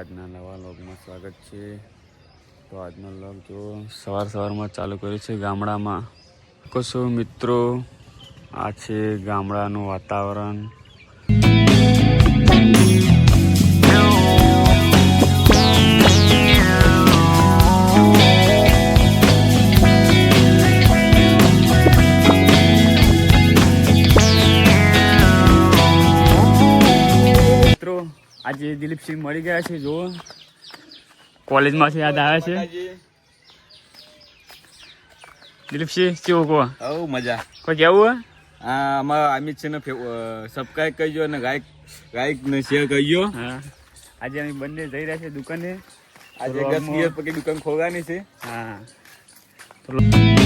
આજના નવા લોગમાં સ્વાગત છે. તો આજનો લોગ જો સવાર સવારમાં ચાલુ કર્યો છે ગામડામાં. કશો મિત્રો, આ છે ગામડાનું વાતાવરણ. દિલીપસિંહ મળી ગયા છે જો કોલેજમાંથી યાદ આવે છે. દિલીપસિંહ કેવું કહો? હવ મજા. કોઈ કેવું હા અમારા અમિત ને સબસ્ક્રાઈબ કરજો અને ગાયક ગાયક ને શેર કરજો. હા. આજે અમે બંને જઈ રહ્યા છે દુકાને. આજે દસ દિવસ પછી દુકાન ખોલવાની છે. હા.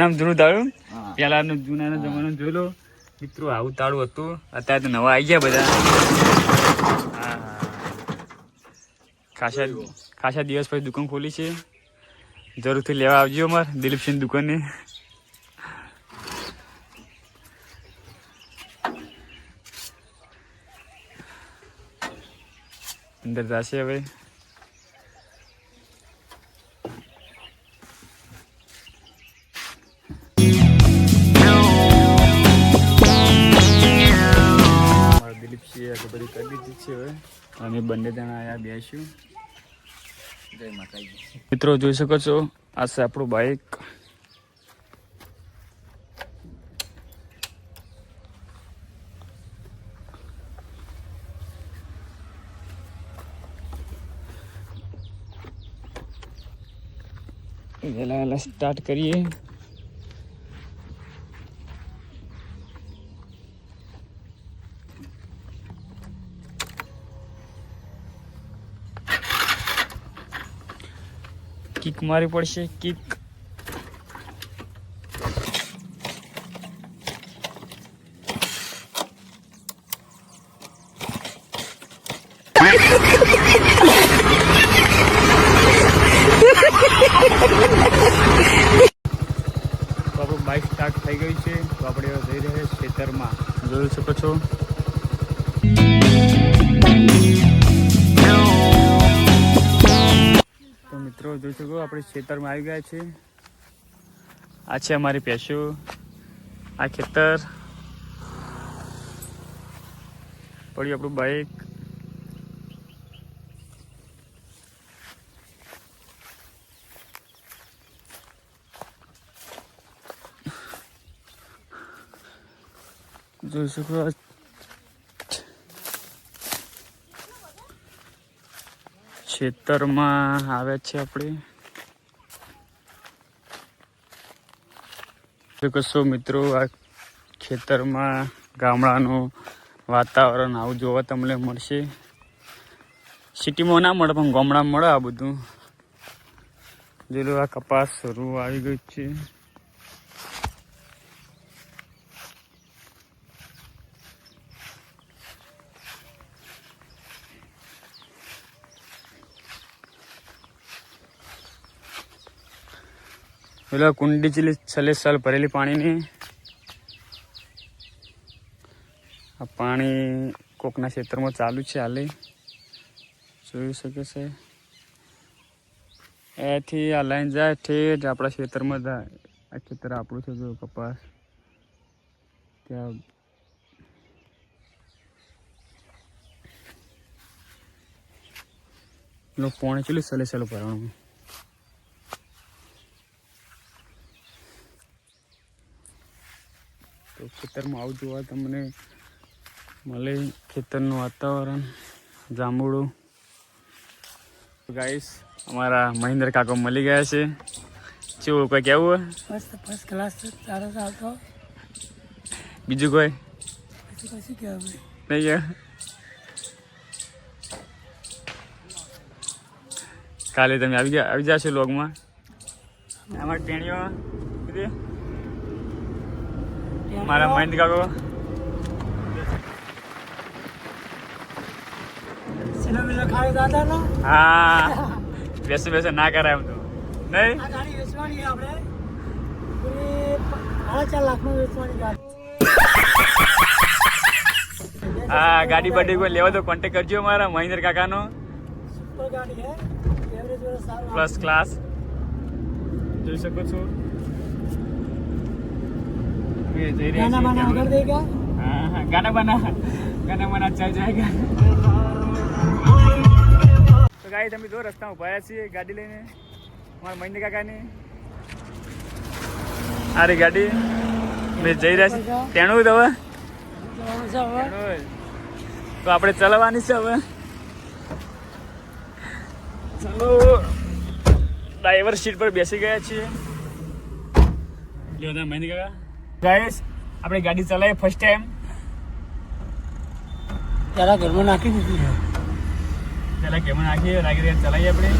નામ જૂનું તાળું હા. પેલાનું જૂનાનો જમાનો જોઈ લો. મિત્રો આવું તાળું હતું. અત્યારે તો નવા આવી ગયા બધા. ખાસા ખાસા દિવસ પછી દુકાન ખોલી છે. જરૂરથી લેવા આવજો અમાર દિલીપસિંહ દુકાને. અંદર જશે હવે. અમે બંને જણા અહીંયા બેસ્યું. જય માતાજી. મિત્રો, જોઈ શકો છો, આ છે આપણું બાઇક વહેલા વહેલા સ્ટાર્ટ કરીએ. કિક મારી પડશે કિક. બાઇક સ્ટાર્ટ થઈ ગઈ છે તો આપણે જઈ રહ્યા ખેતરમાં. જોઈ શકો છો. આપણે ખેતરમાં આવી ગયા છે આ છે અમારી પેશો આ ખેતર. પડ્યું આપણું બાઈક જોઈ શકો ખેતરમાં આવે છે આપણે. કશો મિત્રો આ ખેતરમાં ગામડાનું વાતાવરણ આવું જોવા તમને મળશે? સિટીમાં ના મળે, પણ ગામડામાં મળે આ બધું. જેલું આ કપાસ શરૂ આવી ગયું છે. પેલો કુંડી ચીલી છેલ્લે સાલ ભરેલી પાણીની. આ પાણી કોકના ક્ષેત્રમાં ચાલુ છે હાલે. જોઈ શકે છે. એથી આ લાઈન જાય ઠેઠ આપણા ખેતરમાં જાય આ ખેતર આપણું છે જો કપાસ. ત્યાં પેલું પાણી ચેલું સલે સલું ભરવાનું. તો ખેતરમાં આવજો આ તમને મળે ખેતરનું વાતાવરણ જાંબુડું. ગાઈસ અમારા મહેન્દ્ર કાકો મળી ગયા છે. શું કોઈ કેવું હોય? મસ્ત ફર્સ્ટ ક્લાસ સારો ચાલતો. બીજું કોઈ? કશું નહીં ગયા કાલે તમે આવી ગયા આવી જશો લોગમાં અમારી ટેણીઓ મારા મહેન્દ્ર કાકો હા. બેસે બેસે ના કરાય એમ તો. નહીં? હા ગાડી બાડી કોઈ લેવા તો કોન્ટેક કરજો મારા મહેન્દ્ર કાકાનો. પ્લસ ક્લાસ જોઈ શકો છો. એ જઈ રહ્યા ગાના બાના છીએ વગર દેગા हाँ, हाँ, गाना बना गाना बना चल जाएगा તો ગાઈ તમે જો રસ્તામાં ઉભા રહ્યા છીએ ગાડી લઈને મારા મહિને કાકાની આ રે ગાડી મેં જઈ રહ્યા છીએ તેણું જ હવે જવાનું છે હવે તેણું જ. તો આપણે ચલાવવાની છે હવે ચલો ડ્રાઈવર સીટ પર બેસી ગયા છીએ લ્યો તમે મહિને કાકા ગાઈસ આપણે ગાડી ચલાવી ફર્સ્ટ ટાઈમ ત્યારે ઘરમાં નાખી દીધી છે. પેલા ઘરમાં નાખીએ રાગી રાગ ચલાવીએ આપણે.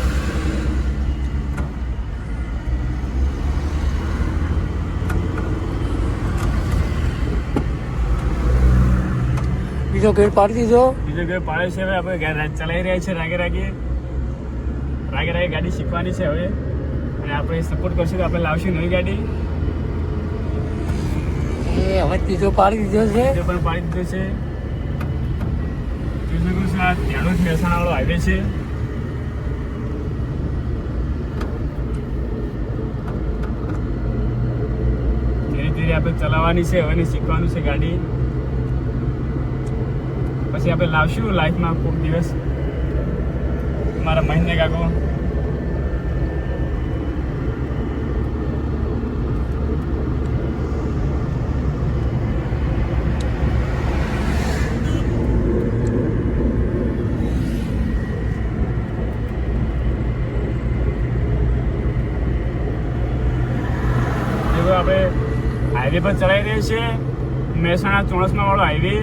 બીજો ગેર પાડી દીધો. બીજો ગેર પાડ્યો છે હવે આપણે ગાડી ચલાવી રહ્યા છે રાગે રાગે. રાગે રાગે ગાડી શીખવાની છે હવે. અને આપણે સપોર્ટ કરશું તો આપણે લાવશું નવી ગાડી. એ હવે ત્રીજો પાડી દીધો છે. બીજો પણ પાડી દીધો છે. ત્રીજો છો આ ત્યાંનો જ મહેસાણા વાળો હાઈવે છે. ધીરે ધીરે આપણે ચલાવવાની છે હવે શીખવાનું છે ગાડી. પછી આપણે લાવશું લાઈફમાં કોઈક દિવસ. મારા મહિને કાકો જેવો આપણે હાઈવે પર ચલાવી રહી છે. મહેસાણા ચોણસમા વાળો હાઈવે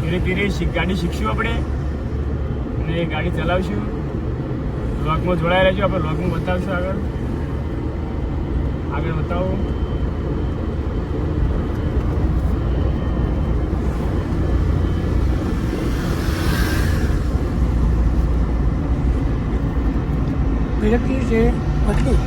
ધીરે ધીરે ગાડી શીખશું આપણે. અને એ ગાડી ચલાવશું. લોગમાં જોડાઈ રહેજો. આપણે લોગમાં બતાવશું આગળ. આગળ બતાવો. ફિરકી છે બદલી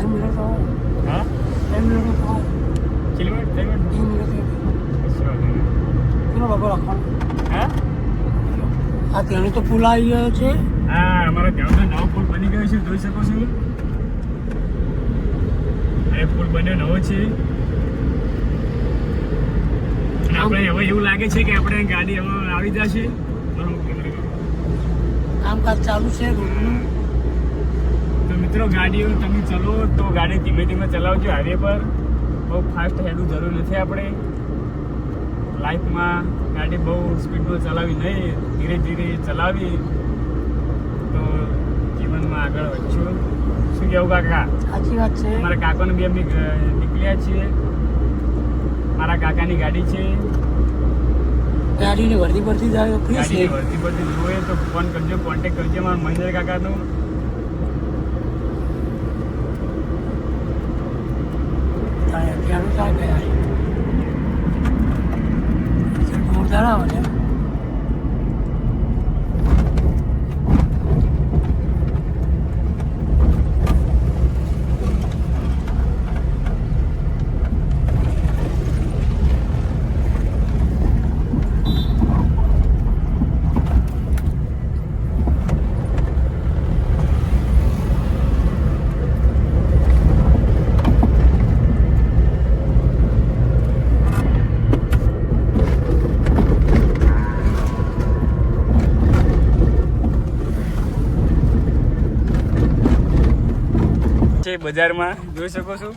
એમ મિનિટ તો હા એમ મિનિટ તો કેટલી મિનિટ ત્રણ મિનિટ ત્રણ મિનિટ કશો વાંધો નહીં. કેટલો બાબો રાખવાનો હા આ ત્યાંનો તો પુલ આવી ગયો છે. હા અમારા ત્યાં નવો પુલ બની ગયો છે જોઈ શકો છો. એ પુલ બન્યો નવો છે. આપણે હવે એવું લાગે છે કે આપણે ગાડી હવે આવી જશે. કામકાજ ચાલુ છે રોડનું. તો મિત્રો ગાડીઓ તમે ચલો તો ગાડી ધીમે ધીમે ચલાવજો હાઈવે પર. બહુ ફાસ્ટ હેડવું જરૂર નથી આપણે. લાઈફમાં ગાડી બહુ સ્પીડમાં ચલાવી નહીં ધીરે ધીરે ચલાવી તો જીવનમાં આગળ વધશું. શું કેવું કાકા? સાચી વાત છે. મારા કાકાને બી અમે નીકળ્યા છીએ. મારા કાકાની ગાડી છે. ગાડીની વર્દી પરથી જાય ફ્રી છે. વર્તી પરથી જોઈએ તો ફોન કરજો કોન્ટેક કરજો મારા મહેન્દ્ર કાકાનો. ત્યાંનું ચાલ ગયા જોરદાર આવે છે બજારમાં જોઈ શકો છો.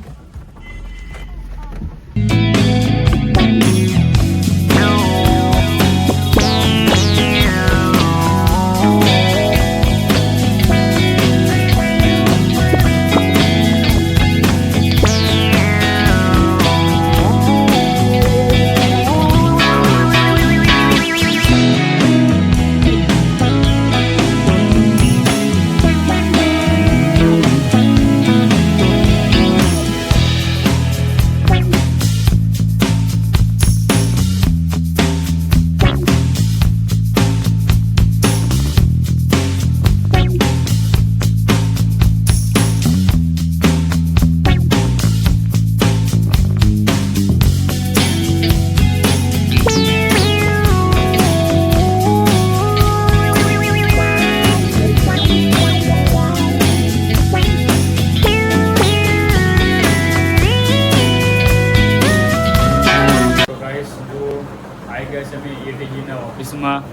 ગાઈસ અમે એટીજીના ઓફિસમાં.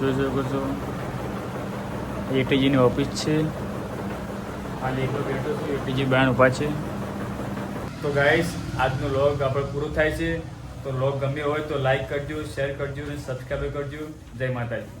જોઈ શકો છો એટીજીની ઓફિસ છે. આ એકલો બેઠો છું એટીજી બેન ઊભા છે. તો ગાઈસ આજનો લોગ આપણે પૂરો થાય છે. તો લોગ ગમ્યો હોય તો લાઈક કરજો શેર કરજો અને સબસ્ક્રાઈબ કરજો. જય માતાજી.